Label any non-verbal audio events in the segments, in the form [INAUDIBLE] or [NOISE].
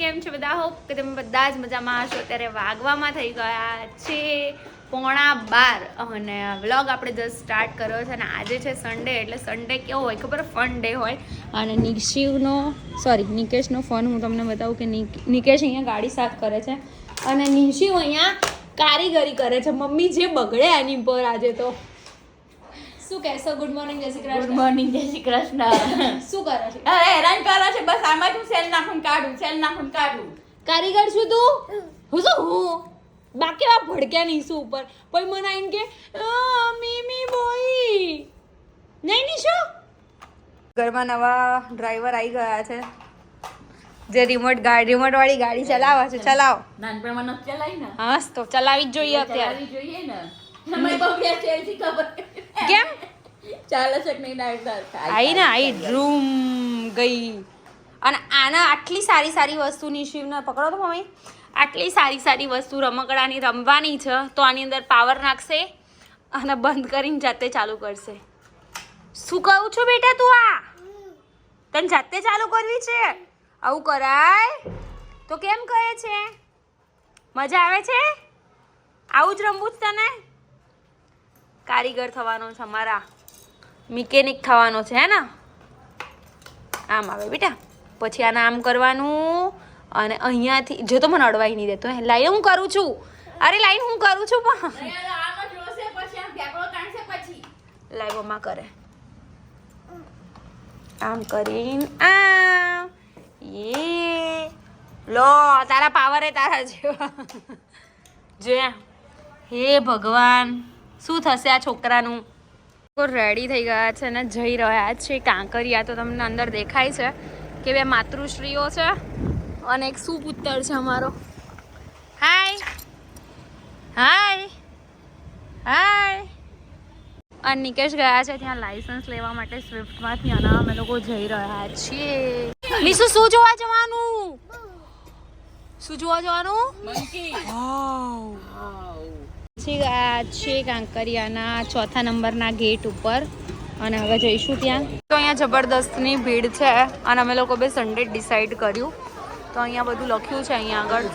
કેમ છે બધા? હોપ કે તમે બધા જ મજામાં હશો. ત્યારે વાગવામાં થઈ ગયા છે પોણા બાર. અને વ્લોગ આપણે જસ્ટ સ્ટાર્ટ કર્યો છે અને આજે છે સન્ડે એટલે સન્ડે કેવો હોય ખબર? ફન ડે હોય. અને નિશિવનો સોરી નિકેશનો ફોન હું તમને બતાવું કે નિક- નિકેશ અહીંયા ગાડી સાફ કરે છે. અને નિશિવ અહીંયા કારીગરી કરે છે. મમ્મી જે બગડે એની પર આજે તો. શું કહેશો ગુડ મોર્નિંગ જય શ્રી ગુડ કૃષ્ણ મોર્નિંગ જય શ્રી કૃષ્ણ. [LAUGHS] શું કરે છો? અરે હેરાન કરો છે. બસ આમાં હું સેલ નાખું કાઢું સેલ નાખું કાઢું. કારીગર છું તું? હું. શું? હું? બાકી આ ભડક્યા નહીં શું ઉપર. પછી મને આવીને કે "અ, મીમી બોઈ. નહીં નહીં શું? ઘરમાં નવા ડ્રાઈવર આવી ગયા છે. જે રિમોટ ગાડી રિમોટ વાળી ગાડી ચલાવે છે. ચલાવો. નાનપણમાં નથી ચલાવી ને? હા તો ચલાવી જ જોઈએ અત્યારે. જોઈએ ને? કેમ? ચાલે છે કે નહીં આઈ ને આઈ ડ્રૂમ ગઈ. અને આના આટલી સારી સારી વસ્તુની શિવને પકડો તો મમ્મી. આટલી સારી સારી વસ્તુ રમકડાની રમવાની છે તો આની અંદર પાવર નાખશે અને બંધ કરીને જાતે ચાલુ કરશે. શું કહું છું બેટા તું આ? તને જાતે ચાલુ કરવી છે? આવું કરાય? તો કેમ કહે છે? મજા આવે છે? આવું જ રમવું જ તને? કારીગર થવાનો છે અમારા. મિકેનિક થવાનો છે હે ને આમ આવે, બેટા. પછી આને આમ કરવાનું અને અહીંયાથી જો તો મને અડવાઈ નહીં દેતો, હે. લાઈને હું કરું છું? અરે લાઈન હું કરું છું પણ. લાઈ કરે. આમ કરીને આ એ લો, તારા પાવર તારા જેવા. જોયા હે ભગવાન. શું થશે આ છોકરાનું? રેડી થઈ ગયા છે ને જઈ રહ્યા છે કાંકરિયા તો તમને અંદર દેખાય છે કે બે માતૃશ્રીઓ છે અને એક સુપુત્તર છે અમારો. હાય હાય હાય અને નિકેશ ગયા છે ત્યાં લાયસન્સ લેવા માટે સ્વિફ્ટમાંથી અને અમે લોકો જઈ રહ્યા છીએ. નિશુ શું જોવા જવાનું? શું જોવા જવાનું? મંકી છે કાંકરિયાના ચોથા નંબરના ગેટ ઉપર. અને હવે જઈશું ત્યાં. તો અહીંયા જબરદસ્તની ભીડ છે અને અમે લોકો બે સન્ડે ડિસાઈડ કર્યું. તો અહીંયા બધું લખ્યું છે અહીંયા આગળ.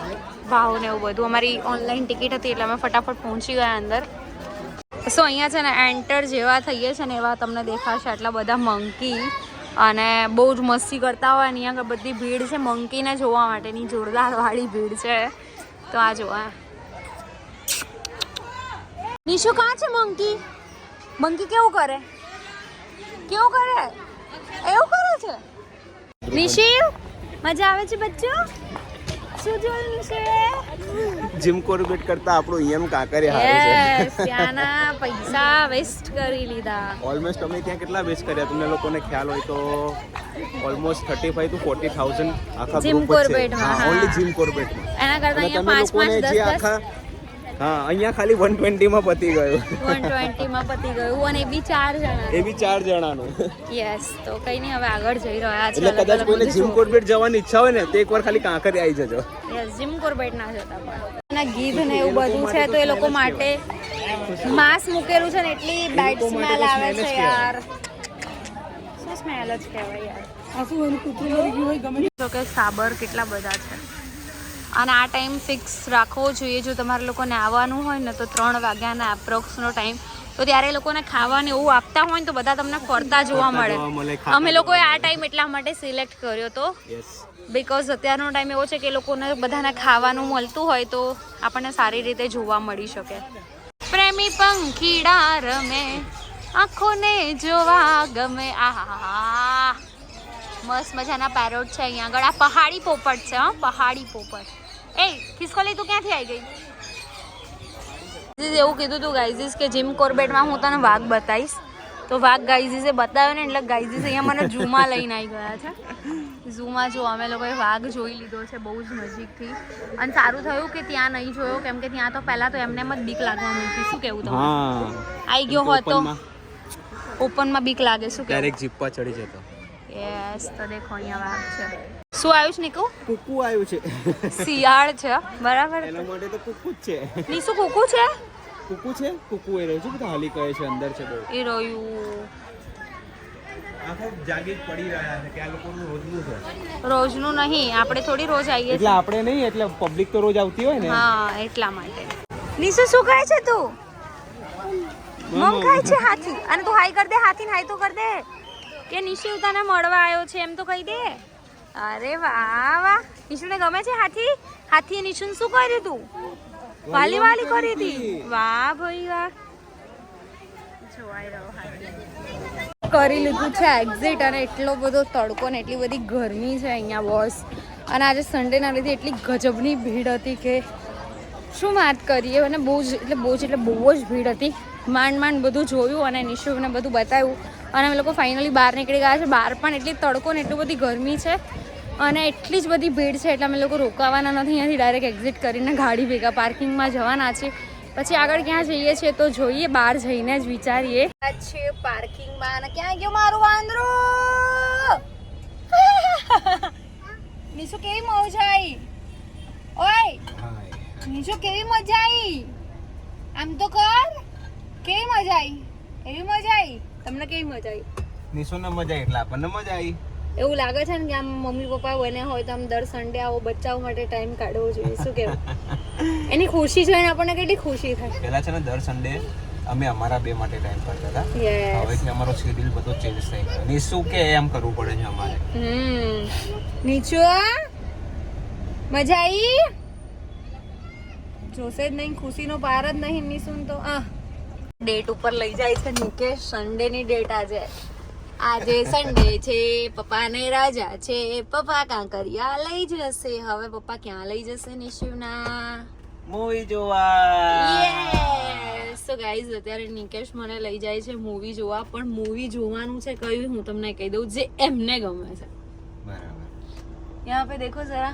ભાવ ને એવું બધું. અમારી ઓનલાઈન ટિકિટ હતી એટલે અમે ફટાફટ પહોંચી ગયા અંદર. સો અહીંયા છે ને એન્ટર જેવા થઈએ છે ને એવા તમને દેખાશે આટલા બધા મંકી અને બહુ જ મસ્તી કરતા હોય અને અહીંયા બધી ભીડ છે. મંકીને જોવા માટેની જોરદારવાળી ભીડ છે. તો આ જોવા. નિશુ કાં છે મંકી? મંકી કેવું કરે? કેવું કરે? એવું કરે છે? નિશિવ મજા આવે છે બચ્ચો? શું જોયું નિશિવે જીમ કોર્બેટ કરતા આપણો અહીંયાનું કાકરે હારે છે. ત્યાંના પૈસા વેસ્ટ કરી લીધા. ઓલમોસ્ટ અમે ત્યાં કેટલા વેસ્ટ કર્યા? તમને લોકોને ખ્યાલ હોય તો almost thirty five to forty thousand આખા જીમ હા. ઓનલી જીમ કોર્બેટ એના કરતા અહીંયા પાંચ પાંચ દસ દસ હા અહીંયા ખાલી વનમાં પતી ગયું. વન ટ્વેન્ટીમાં પતી ગયું અને એ બી ચાર જણા એ બી ચાર જણાનું. યસ તો કઈ નહીં હવે આગળ જઈ રહ્યા છે. એટલે કદાચ કોઈને જીમ કોર્બેટ જવાની ઈચ્છા હોય ને તો એકવાર ખાલી કાંકરે આવી જજો. યસ જીમ કોર્બેટ ના જતા પણ. અને ગીધ ને એવું બધું છે તો એ લોકો માટે માસ મૂકેલું છે ને એટલી બેડ સ્મેલ આવે છે યાર. શું સ્મેલ જ કહેવાય યાર. તો? કે સાબર કેટલા બધા છે. અને આ ટાઈમ ફિક્સ રાખવો જોઈએ. જો તમારે લોકોને આવવાનું હોય ને તો ત્રણ વાગ્યાના એપ્રોક્સનો ટાઈમ. તો ત્યારે લોકોને ખાવાને એવું આપતા હોય ને તો બધા તમને ફરતા જોવા મળે. અમે લોકોએ આ ટાઈમ એટલા માટે સિલેક્ટ કર્યો તો. બિકોઝ અત્યારનો ટાઈમ એવો છે કે લોકોને બધાને ખાવાનું મળતું હોય તો આપણને સારી રીતે જોવા મળી શકે. પ્રેમી પંખીડા રમે આંખોને જોવા ગમે. આહા મસ્ત મજાના પેરોટ છે અહીંયા આગળ. આ પહાડી પોપટ છે હા પહાડી પોપટ. એ ખિસકોલી તું ક્યાંથી આવી ગઈ? એવું કીધું તું ગાઈઝીસ કે જીમ કોર્બેટમાં હું તને વાઘ બતાવીશ. તો વાઘ ગાઈઝીસે બતાવ્યો ને એટલે ગાઈઝીસ અહીંયા મને ઝૂમાં લઈને આવી ગયા છે. ઝૂમાં જો અમે લોકોએ વાઘ જોઈ લીધો છે બહુ જ નજીકથી. અને સારું થયું કે ત્યાં નહીં જોયો કેમ કે ત્યાં તો પહેલાં તો એમને એમ જ બીક લાગવા હતી શું કેવું તમે આવી ગયો હોત તો? ઓપનમાં ઓપનમાં બીક લાગે શું કે ડાયરેક્ટ ચડી જતો. યસ તો દેખો અહીંયા વાઘ છે. શું આવ્યું છે નીકુ? કુકુ આવ્યું છે. શિયાળ છે. બરાબર. એના માટે તો કુકુ જ છે. નીસુ કુકુ છે? કુકુ છે? કુકુ એ રહ્યું છે. બધા હાલી કહે છે અંદર છે બહુ. એ રહ્યું. આ જાગી પડી રહ્યા છે કે આ લોકોનું રોજનું છે. રોજનું નહીં આપણે થોડી રોજ આવીએ એટલે આપણે નહીં એટલે પબ્લિક તો રોજ આવતી હોય ને. હા એટલા માટે. નીસુ શું કહે છે તું? મમ ખાય છે હાથી. અને તું હાઈ કર દે હાથી હાઈ તો કર દે. કે નિશુ તને મળવા આવ્યો છે એમ તો કહી દે. અરે વાહ વાહ. નિશુને ગમે છે હાથી? હાથી નિશુન શું કર્યું તું? વાલી વાલી કરી હતી. વાહ, ભાઈ, વાહ. કરી લીધું છે એક્ઝિટ અને એટલો બધો તડકો ને એટલી બધી ગરમી છે અહીંયા બોસ અને આજે સન્ડેના લીધે એટલી ગજબની ભીડ હતી કે શું વાત કરીએ? અને બહુ જ એટલે બહુ જ એટલે બહુ જ ભીડ હતી. માંડ માંડ બધું જોયું અને નિશુને બધું બતાવ્યું. અને અમે લોકો ફાઇનલી બહાર નીકળી ગયા છે. બહાર પણ એટલી તડકો ને એટલી બધી ગરમી છે. અને એટલી જ બધી ભીડ છે એટલે અમે લોકો રોકાવાના નથી. અહીંયાથી ડાયરેક્ટ એક્ઝિટ કરીને ગાડી ભેગા પાર્કિંગમાં જવાના છે. પછી આગળ ક્યાં જઈએ છીએ તો જોઈએ બહાર જઈને જ વિચારીએ. છે પાર્કિંગમાં અને ક્યાં ગયો મારું વાંદરો? [LAUGHS] નિશુ કેવી મજા આવી ઓય નીચો કેવી મજા આવી આમ તો કર. કેવી મજા આવી એવી મજા આવી તમને કેવી મજા આવી નિશુને મજા એટલે આપણને મજા આવી એવું લાગે છે ને કે આમ મમ્મી પપ્પા બને હોય તો આમ દર સન્ડે આવો બચ્ચાઓ માટે ટાઈમ કાઢવો જોઈએ. શું કેવું [LAUGHS] એની ખુશી જોઈને આપણને કેટલી ખુશી થાય. પહેલા છે ને દર સન્ડે અમે અમારા બે માટે ટાઈમ કાઢતા હતા. હવેથી અમારો શેડ્યુલ બધો ચેન્જ થઈ ગયો. નિશુ કે એમ કરવું પડે છે અમારે. હમ. નીચો. મજા આવી જોશે જ નહીં ખુશીનો પાર જ નહીં નિશુન તો. આ ડેટ ઉપર લઈ જાય છે નિકેશ. સન્ડે ની ડેટ આજે. આજે સન્ડે છે પપ્પા ને રાજા છે પપ્પા કાંકરિયા લઈ જશે? હવે પપ્પા ક્યાં લઈ જશે નિશુના? મૂવી જોવા. સો ગાઈઝ અત્યારે નિકેશ મને લઈ જાય છે મૂવી જોવા પણ મૂવી જોવાનું છે કયું હું તમને કહી દઉં જે એમને ગમે છે. બરાબર. યહાં પે દેખો જરા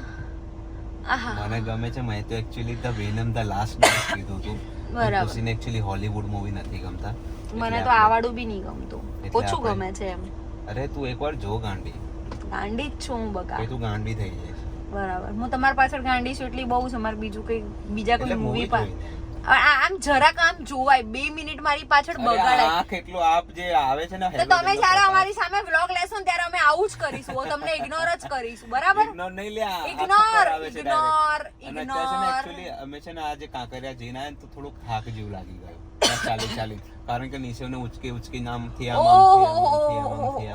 આહા. મને ગમે છે મેં તો actually the Venom the Last Dance કીધું હતું. બરાબર. ખુશીને એક્ચ્યુઅલી હોલીવુડ મૂવી નથી ગમતા. મને તો આવાડું બી નહીં ગમતું. ઓછું ગમે છે એમ. અરે તું એકવાર જો ગાંડી. ગાંડી જ છું હું બકા. તું ગાંડી થઈ જઈશ બરાબર. હું તમારી પાછળ ગાંડી છું એટલી બહુ છે મારે બીજું કઈ બીજા કોઈ મૂવી પર આમ જરાક આમ જોવાય. બે મિનિટ મારી પાછળ બગાડાય. આંખ એટલું આપ જે આવે છે ને તો તમે જ્યારે અમારી સામે વ્લોગ લેશો ને ત્યારે અમે આવું જ કરીશું. હું તમને ઇગ્નોર જ કરીશું. બરાબર? ઇગ્નોર નહીં લે ઇગ્નોર ઇગ્નોર ઇગ્નોર અને અમે છે ને આજે કાંકરિયા જઈને આયા તો થોડુંક થાક જેવું લાગી ગયું. ચાલી ચાલી. કારણ કે નીચેને ઉચકી ઉચકી નામથી આમ આમ.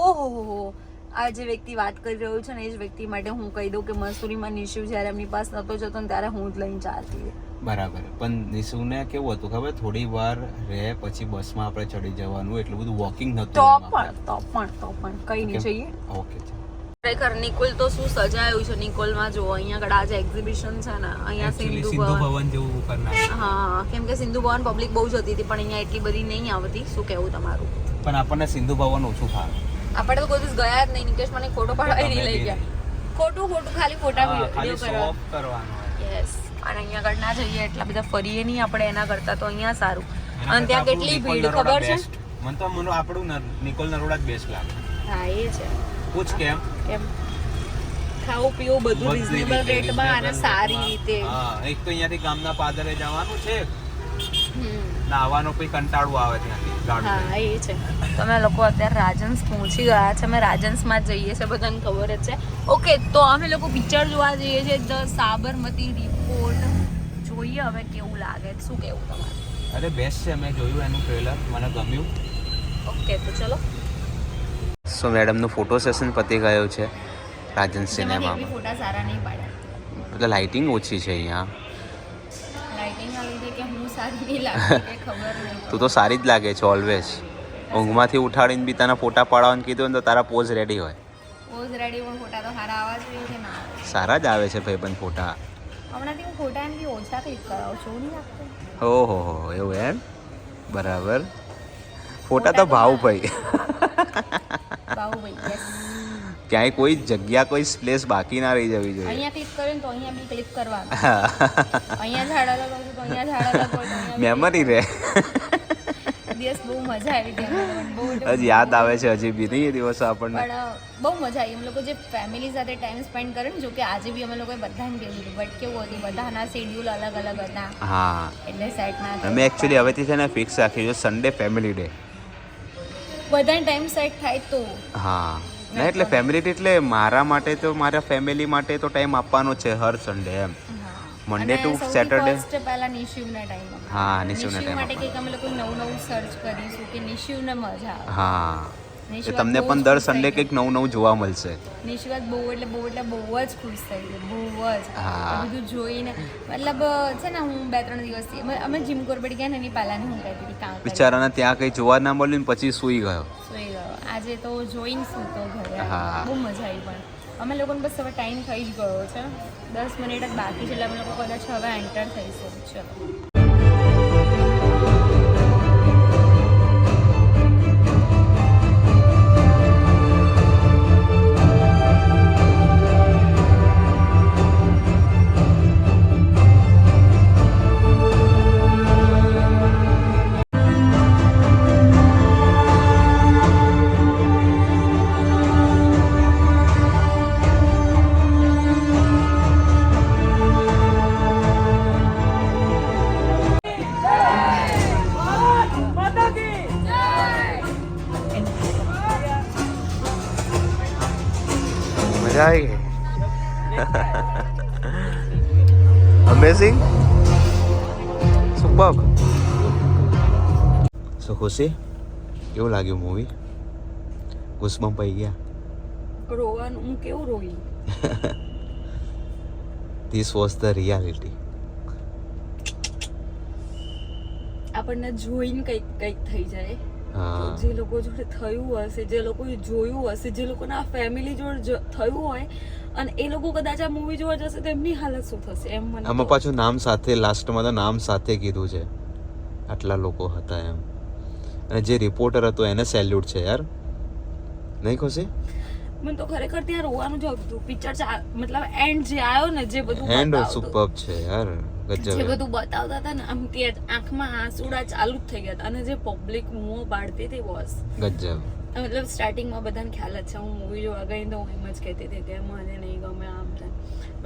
ઓહો આ જે વ્યક્તિ વાત કરી રહ્યો છે ને એ જ વ્યક્તિ માટે હું કહી દઉં કે મસૂરીમાં નિશિવ જ્યારે એમની પાસે નતો જતો ને ત્યારે હું જ લઈને ચાલતી બરાબર. પણ નિશુને કેવું હતું ખબર? થોડી વાર રહે પછી બસમાં આપણે ચડી જવાનું એટલું બધું વોકિંગ નતું તો પણ તો પણ તો પણ. કઈ નહીં જોઈએ. ઓકે. ખરેખર નિકોલ તો શું સજાયું છે? નિકોલમાં જો અહીંયા આગળ આજે એક્ઝિબિશન છે ને અહીંયા સિંધુ ભવન. જેવું કરનાર. હા કેમ કે સિંધુ ભવન પબ્લિક બહુ જ હતી પણ અહીંયા એટલી બધી નહીં આવતી. શું કહેવું તમારું? પણ આપણને સિંધુ ભવન ઓછું ફાવે. આપણે તો કોઈ દિવસ ગયા જ નહીં નિકેશ મને ફોટો પાડવા નહીં લઈ ગયા. ખોટું ખોટું ખાલી ફોટા વીડિયો કરવાનો યસ અને અહીંયા આગળ ના જઈએ એટલા બધા ફરીએ નહીં આપણે એના કરતા તો અહીંયા સારું. અને ત્યાં કેટલી ભીડ ખબર છે? મને તો મને આપણું નિકોલ નરોડા જ બેસ્ટ લાગે. હા એ છે. પૂછ કેમ? કેમ? ખાવું પીવું બધું રીઝનેબલ રેટમાં અને સારી રીતે. હા એક તો અહીંયાથી ગામના પાદરે જવાનું છે. હમ. કોઈ કંટાળો આવે ત્યાંથી હા એ છે. તમે લોકો અત્યારે રાજન્સ પહોંચી ગયા છે અમે રાજન્સમાં જ જઈએ છીએ બધાને ખબર જ છે. ઓકે તો અમે લોકો પિક્ચર જોવા જઈએ છીએ ધ સાબરમતી રિપોર્ટ જોઈએ હવે કેવું લાગે શું કેવું તમારે? અરે બેસ્ટ છે મેં જોયું એનું ટ્રેલર મને ગમ્યું. ઓકે તો ચલો. સો મેડમનું ફોટો સેશન પતી ગયો છે રાજન સિનેમામાં ફોટા સારા નહીં પાડ્યા? એટલે લાઇટિંગ ઓછી છે અહીંયા. હું તું તો સારી જ લાગે છે ઓલવેઝ ઊંઘમાંથી ઉઠાડીને બી તને ફોટા પાડવાનું કીધું તો તારા પોઝ રેડી હોય. પોઝ રેડી પણ ફોટા તો સારા આવા જોઈએ કે ના. સારા જ આવે છે ભાઈબંધ ફોટા. હમણાંથી હું ફોટા એનાથી ઓછા ક્લિક કરાવું છું નહીં લાગતું? ઓહો હો એવું એમ? બરાબર. ફોટા તો ભાવ ભાઈ. બાહુબલી યસ ક્યાંય કોઈ જગ્યા કોઈ પ્લેસ બાકી ના રહી જવી જોઈએ. અહીંયા ક્લિક કર્યું તો અહીંયા બી ક્લિક કરવાનું. અહીંયા ઝાડા અલગ તો અહીંયા ઝાડ મેમરી રહે. દિવસ બહુ મજા આવી એટલે હજી યાદ આવે છે હજી બી નહીં એ દિવસો આપણને. પણ બહુ મજા આવી. અમે લોકો જે ફેમિલી સાથે ટાઈમ સ્પેન્ડ કરે ને જો કે આજે બી અમે લોકોએ બધાને કહ્યું હતું બટ કેવું હતું બધાના શેડ્યુલ અલગ અલગ હતા. હા. એટલે સેટ ના. અમે એકચ્યુઅલી હવેથી છે ને ફિક્સ રાખ્યું છે સન્ડે ફેમિલી ડે બધાને ટાઈમ સેટ થાય તો. હા. ના એટલે ફેમિલી એટલે મારા માટે તો મારા ફેમિલી માટે તો ટાઈમ આપવાનો છે હર સન્ડે એમ. મંડે ટુ સેટરડે પહેલા નિશિવના ટાઈમ હા નિશિવના ટાઈમ માટે કે અમે લોકો નવું નવું સર્ચ કરીશું કે નિશિવને મજા હા. તમને પણ દર સન્ડે કંઈક નવું નવું જોવા મળશે. નિશ્વાત બહુ એટલે બહુ એટલે બહુ જ ખુશ થઈ ગઈ બહુ જ. હા. બધું જોઈને મતલબ છે ને હું બે ત્રણ દિવસથી અમે- અમે જીમ કોરબેટ ગયા ને એની પહેલાની હું કહેતી હતી કામ બિચારાને ત્યાં કંઈ જોવા ના મળ્યું ને પછી સૂઈ ગયો. સુઈ ગયો. આજે તો જોઈને સૂતો ઘરે. બહુ મજા આવી પણ. અમે લોકોને બસ હવે ટાઈમ થઈ જ ગયો છે. દસ મિનિટ જ બાકી છે એટલે અમે લોકો કદાચ હવે એન્ટર થઈશું ચલો સો ખુશી કેવું લાગ્યું મૂવી ગુસ્બમ પડી ગયા. રોવાનું હું કેવું રોઈ? ધીસ વોઝ ધ રિયાલિટી આપણને જોઈને કંઈક કંઈક થઈ જાય. જે લોકો જોડે થયું હશે જે લોકો જોયું હશે જે લોકોના ફેમિલી જોડે થયું હોય અને એ લોકો કદાચ આ મૂવી જોવા જશે તો એમની હાલત શું થશે? એમ મને આમાં પાછું નામ સાથે લાસ્ટમાં તો નામ સાથે કીધું છે. આટલા લોકો હતા એમ. અને જે રિપોર્ટર હતો એને સેલ્યુટ છે યાર. નહીં ખુશી? મને તો ખરેખર ત્યાં રોવાનું જ આવતું. પિક્ચર મતલબ એન્ડ જે આવ્યો ને જે બધું એન્ડ સુપર્બ છે યાર. જે બધું બતાવતા હતા ને આમ ત્યાં આંખમાં આંસુડા ચાલુ જ થઈ ગયા હતા અને જે પબ્લિક મોં પાડતી હતી બોસ ગજબ. મતલબ સ્ટાર્ટિંગમાં બધાને ખ્યાલ જ છે હું મૂવી જોવા ગઈ તો હું એમ જ કહેતી હતી કે મને નહીં ગમે આમ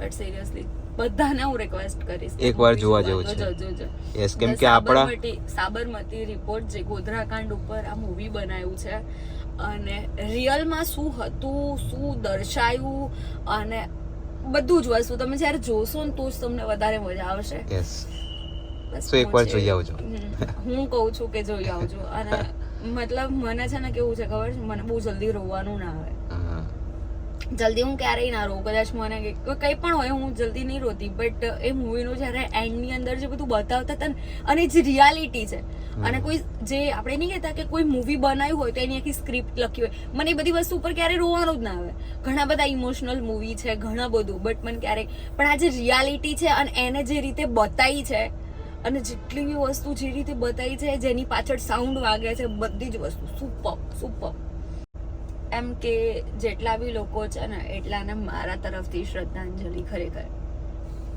બટ સિરિયસલી બધાને હું રિક્વેસ્ટ કરીશ. એકવાર જોવા જોવા છે. યસ કેમ કે આપણા સાબરમતી રિપોર્ટ જે ગોધરાકાંડ ઉપર આ મૂવી બનાવ્યું છે અને રિયલમાં શું હતું શું દર્શાયું અને બધું જ વસ્તુ તમે જ્યારે જોશો ને તો જ તમને વધારે મજા આવશે. યસ સો એકવાર જોઈ આવજો. હું કહું છું કે જોઈ આવજો. અને [LAUGHS] મતલબ મને છે ને કેવું છે ખબર? છે મને બહુ જલ્દી રોવાનું ના આવે. જલ્દી હું ક્યારેય ના રોઉં કદાચ મને કંઈ કંઈ પણ હોય હું જલ્દી નહીં રોતી બટ એ મૂવીનું જ્યારે એન્ડની અંદર જે બધું બતાવતા હતા ને અને જે રિયાલિટી છે અને કોઈ જે આપણે નહીં કહેતા કે કોઈ મૂવી બનાવ્યું હોય તો એની આખી સ્ક્રિપ્ટ લખી હોય. મને એ બધી વસ્તુ ઉપર ક્યારેય રોવાનું જ ના આવે. ઘણા બધા ઇમોશનલ મૂવી છે ઘણા બધું બટ મને ક્યારેય પણ આ જે રિયાલિટી છે અને એને જે રીતે બતાવી છે અને જેટલી બી વસ્તુ જે રીતે બતાવી છે જેની પાછળ સાઉન્ડ વાગે છે બધી જ વસ્તુ. સુપર સુપર એમ કે જેટલા બી લોકો છે ને, એટલાને મારા તરફથી શ્રદ્ધાંજલિ ખરેખર.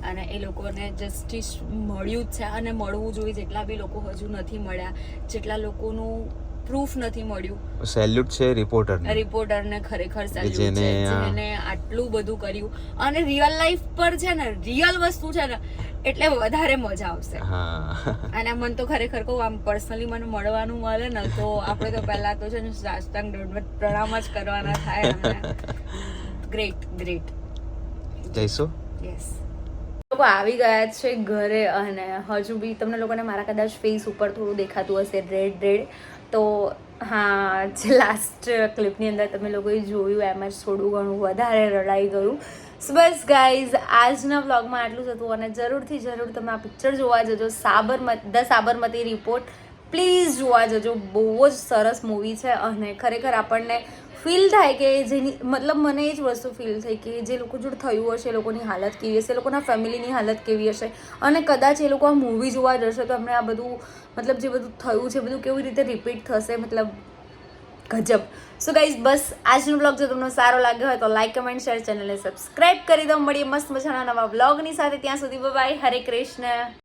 અને એ લોકોને જસ્ટિસ મળ્યું જ છે અને મળવું જોઈએ. જેટલા બી લોકો હજુ નથી મળ્યા, જેટલા લોકોનું પ્રૂફ નથી મળ્યું. સેલ્યુટ છે રિપોર્ટરને રિપોર્ટરને ખરેખર સેલ્યુટ જેને છે જેને આટલું બધું કર્યું. અને રિયલ લાઈફ પર છે ને રિયલ વસ્તુ છે ને એટલે વધારે મજા આવશે. અને મને તો ખરેખર કહું આમ પર્સનલી મને મળવાનું મળે ને તો આપણે તો પહેલા તો છે ને સાષ્ટાંગ દંડવત પ્રણામ જ કરવાના થાય ગ્રેટ ગ્રેટ જઈશું? યસ લોકો આવી ગયા છે ઘરે અને હજુ બી તમને લોકોને મારા કદાચ ફેસ ઉપર થોડું દેખાતું હશે રેડ રેડ તો હા, જે લાસ્ટ ક્લિપની અંદર તમે લોકોએ જોયું, એમ જ થોડું ઘણું વધારે રડાઈ ગયું. સો બસ ગાઈઝ આજના વ્લોગમાં આટલું જ હતું અને જરૂરથી જરૂર તમે આ પિક્ચર જોવા જજો. Sabarmati, the Sabarmati report please જોવા જજો. બહુ જ સરસ મૂવી છે અને ખરેખર આપણને ફીલ થાય કે જેની, મતલબ મને એ જ વસ્તુ ફીલ થઈ કે જે લોકો જોડે થયું હશે, એ લોકોની હાલત કેવી હશે, એ લોકોના ફેમિલીની હાલત કેવી હશે. અને કદાચ એ લોકો આ મૂવી જોવા જશે તો એમને આ બધું, મતલબ જે બધું થયું છે બધું કેવી રીતે રિપીટ થશે, મતલબ ગજબ. સો ગાઈઝ બસ આજનો બ્લોગ જો તમને સારો લાગ્યો હોય તો લાઈક કમેન્ટ શેર ચેનલને સબસ્ક્રાઇબ કરી દો. મળીએ મસ્ત મજાના નવા બ્લોગની સાથે. ત્યાં સુધી બાય હરે કૃષ્ણ